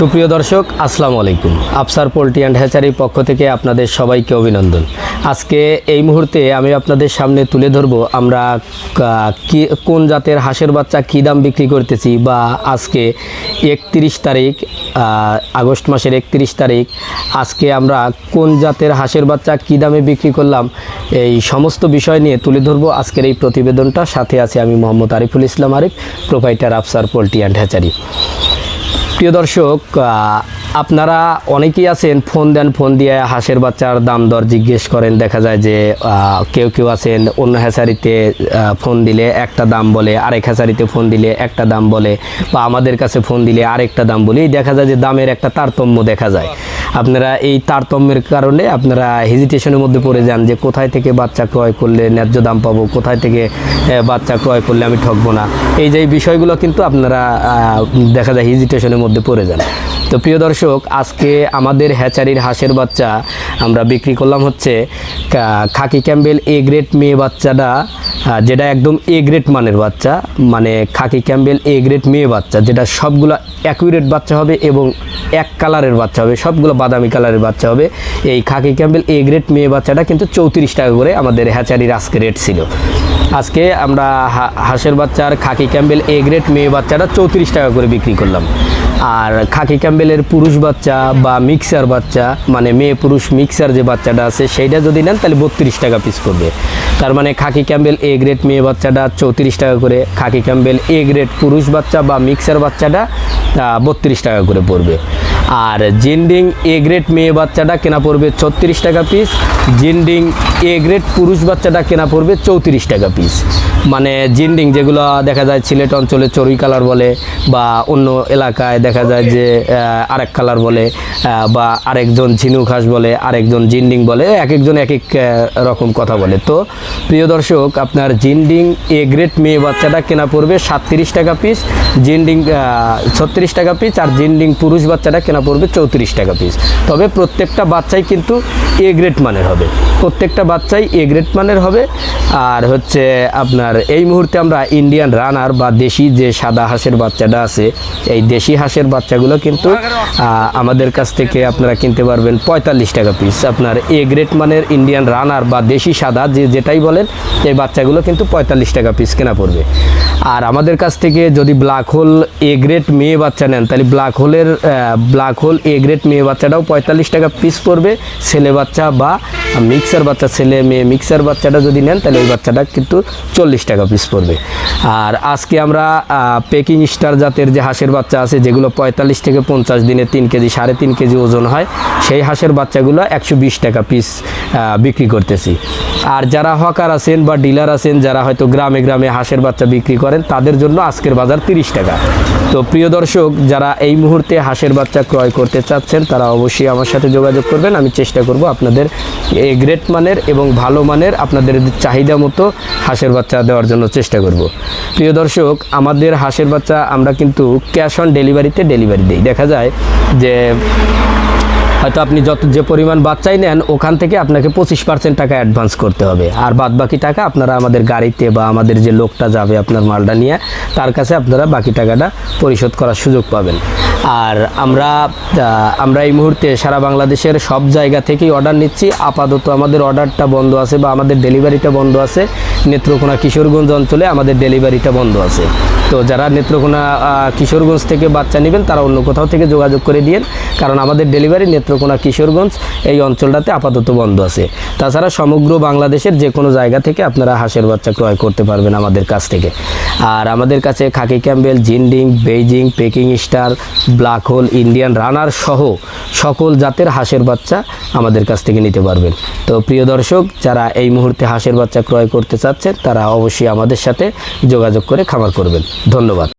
সুপ্রিয় দর্শক, আসসালামু আলাইকুম। আফসার পোলট্রি অ্যান্ড হ্যাচারির পক্ষ থেকে আপনাদের সবাইকে অভিনন্দন। আজকে এই মুহূর্তে আমি আপনাদের সামনে তুলে ধরব আমরা কি, কোন জাতের হাঁসের বাচ্চা কী দাম বিক্রি করতেছি বা আজকে একত্রিশ তারিখ আগস্ট মাসের একত্রিশ তারিখ, আজকে আমরা কোন জাতের হাঁসের বাচ্চা কী দামে বিক্রি করলাম, এই সমস্ত বিষয় নিয়ে তুলে ধরবো। আজকের এই প্রতিবেদনটা সাথে আছে আমি Mohammad Ariful Islam Arif proprietor Afsar poultry and hatchery. প্রিয় দর্শক আপনারা অনেকেই আছেন, ফোন দেন, ফোন দিয়ে হাঁসের বাচ্চার দাম দর জিজ্ঞেস করেন। দেখা যায় যে কেউ কেউ আছেন, অন্য হ্যাচারিতে ফোন দিলে একটা দাম বলে, আরেক হ্যাচারিতে ফোন দিলে একটা দাম বলে, বা আমাদের কাছে ফোন দিলে আরেকটা দাম বলে দেখা যায় যে দামের একটা তারতম্য দেখা যায়। আপনারা এই তারতম্যের কারণে আপনারা হেজিটেশনের মধ্যে পড়ে যান যে, কোথায় থেকে বাচ্চা ক্রয় করলে ন্যায্য দাম পাবো, কোথায় থেকে বাচ্চা ক্রয় করলে আমি ঠকবো না। এই যে বিষয়গুলো কিন্তু আপনারা দেখা যায় হেজিটেশনের মধ্যে পড়ে যান। তো প্রিয় দর্শক, আজকে আমাদের হ্যাচারির হাঁসের বাচ্চা আমরা বিক্রি করলাম হচ্ছে খাকি ক্যাম্বেল এ গ্রেড মেয়ে বাচ্চাটা যেটা একদম এ গ্রেড মানের বাচ্চা মানে খাকি ক্যাম্বেল এ গ্রেড মেয়ে বাচ্চা, যেটা সবগুলো অ্যাকুরেট বাচ্চা হবে এবং এক কালারের বাচ্চা হবে, সবগুলো বাদামি কালারের বাচ্চা হবে। এই খাকি ক্যাম্বেল এ গ্রেড মেয়ে বাচ্চাটা কিন্তু চৌত্রিশ টাকা করে আমাদের হ্যাচারির আজকে রেট ছিল। আজকে আমরা হাঁসের বাচ্চার খাকি ক্যাম্বেল এ গ্রেড মেয়ে বাচ্চাটা চৌত্রিশ টাকা করে বিক্রি করলাম। আর খাকি ক্যাম্বেলের পুরুষ বাচ্চা বা মিক্সার বাচ্চা মানে মেয়ে পুরুষ মিক্সার যে বাচ্চাটা আছে, সেইটা যদি নেন তাহলে বত্রিশ টাকা পিস করবে। তার মানে খাকি ক্যাম্বেল এ গ্রেড মেয়ে বাচ্চাটা চৌত্রিশ টাকা করে, খাকি ক্যাম্বেল এ গ্রেড পুরুষ বাচ্চা বা মিক্সার বাচ্চাটা বত্রিশ টাকা করে পড়বে। আর জিন্ডিং এ গ্রেড মেয়ে বাচ্চাটা কেনা পড়বে ছত্রিশ টাকা পিস জিন্ডিং এ গ্রেড পুরুষ বাচ্চাটা কেনা পড়বে চৌত্রিশ টাকা পিস মানে জিন্ডিং যেগুলো দেখা যায় সিলেট অঞ্চলে চড়ুই কালার বলে বা অন্য এলাকায় দেখা যায় যে আরেক কালার বলে বা আরেকজন ঝিনুক হাঁস বলে, আরেকজন জিন্ডিং বলে এক একজন এক এক রকম কথা বলে। তো প্রিয় দর্শক, আপনার জিন্ডিং এ গ্রেড মেয়ে বাচ্চাটা কেনা পড়বে সাতত্রিশ টাকা পিস জিন্ডিং ছত্রিশ টাকা পিস আর জিন্ডিং পুরুষ বাচ্চাটা কেনা পড়বে চৌত্রিশ টাকা পিস তবে প্রত্যেকটা বাচ্চাই কিন্তু এ গ্রেড মানের হবে। প্রত্যেকটা বাচ্চাই এ গ্রেড মানের হবে। আর হচ্ছে আপনার এই মুহূর্তে আমরা ইন্ডিয়ান রানার বা দেশি যে সাদা হাঁসের বাচ্চাটা আছে, এই দেশি হাঁসের বাচ্চাগুলো কিন্তু আমাদের কাছ থেকে আপনারা কিনতে পারবেন পঁয়তাল্লিশ টাকা পিস আপনার এ গ্রেড মানের ইন্ডিয়ান রানার বা দেশি সাদা যে যেটাই বলেন, এই বাচ্চাগুলো কিন্তু পঁয়তাল্লিশ টাকা পিস কেনা পড়বে। আর আমাদের কাছ থেকে যদি ব্ল্যাক হোল এ গ্রেড মেয়ে বাচ্চা নেন, তাহলে ব্ল্যাক হোলের ব্ল্যাক হোল এ গ্রেড মেয়ে বাচ্চাটাও পঁয়তাল্লিশ টাকা পিস পড়বে, ছেলে বাচ্চা বা মিক্সার বাচ্চা, ছেলে মেয়ে মিক্সার বাচ্চাটা যদি নেন, তাহলে ওই বাচ্চাটা কিন্তু চল্লিশ টাকা পিস পড়বে। আর আজকে আমরা পেকিং স্টার জাতের যে হাঁসের বাচ্চা আছে, যেগুলো পঁয়তাল্লিশ থেকে পঞ্চাশ দিনে তিন কেজি, সাড়ে তিন কেজি ওজন হয়, সেই হাঁসের বাচ্চাগুলো একশো বিশ টাকা পিস বিক্রি করতেছি। আর যারা হকার আছেন বা ডিলার আছেন, যারা হয়তো গ্রামে গ্রামে হাঁসের বাচ্চা বিক্রি করেন, তাদের জন্য আজকের বাজার তিরিশ টাকা। তো প্রিয় দর্শক, যারা এই মুহূর্তে হাঁসের বাচ্চা ক্রয় করতে চাচ্ছেন, তারা অবশ্যই আমার সাথে যোগাযোগ করবেন। আমি চেষ্টা করব আপনাদের এ গ্রেট মানের এবং ভালো মানের আপনাদের চাহিদা মতো হাঁসের বাচ্চা দেওয়ার জন্য চেষ্টা করব। প্রিয় দর্শক, আমাদের হাঁসের বাচ্চা আমরা কিন্তু ক্যাশ অন ডেলিভারিতে ডেলিভারি দিই। দেখা যায় যে হয়তো আপনি যত যে পরিমাণ বাচ্চাই নেন, ওখান থেকে আপনাকে পঁচিশ পার্সেন্ট টাকা অ্যাডভান্স করতে হবে। আর বাদ বাকি টাকা আপনারা আমাদের গাড়িতে বা আমাদের যে লোকটা যাবে আপনার মালটা নিয়ে, তার কাছে আপনারা বাকি টাকাটা পরিশোধ করার সুযোগ পাবেন। আর আমরা আমরা এই মুহূর্তে সারা বাংলাদেশের সব জায়গা থেকেই অর্ডার নিচ্ছি। আপাতত আমাদের অর্ডারটা বন্ধ আছে বা আমাদের ডেলিভারিটা বন্ধ আছে। নেত্রকোনা কিশোরগঞ্জ অঞ্চলে আমাদের ডেলিভারিটা বন্ধ আছে। তো যারা নেত্রকোনা কিশোরগঞ্জ থেকে বাচ্চা নেবেন, তারা অন্য কোথাও থেকে যোগাযোগ করে দিন কারণ আমাদের ডেলিভারি নেত্রকোনা কিশোরগঞ্জ এই অঞ্চলটাতে আপাতত বন্ধ আছে। তাছাড়া সমগ্র বাংলাদেশের যে কোনো জায়গা থেকে আপনারা হাঁসের বাচ্চা ক্রয় করতে পারবেন আমাদের কাছ থেকে। আর আমাদের কাছে khaki Campbell, Jinding, Beijing, Peking star black hole, Indian runner সহ সকল জাতের হাঁসের বাচ্চা আমাদের কাছ থেকে নিতে পারবেন। তো প্রিয় দর্শক, যারা এই মুহূর্তে হাঁসের বাচ্চা ক্রয় করতে চাচ্ছেন, তারা অবশ্যই আমাদের সাথে যোগাযোগ করে খামার করবেন। ধন্যবাদ।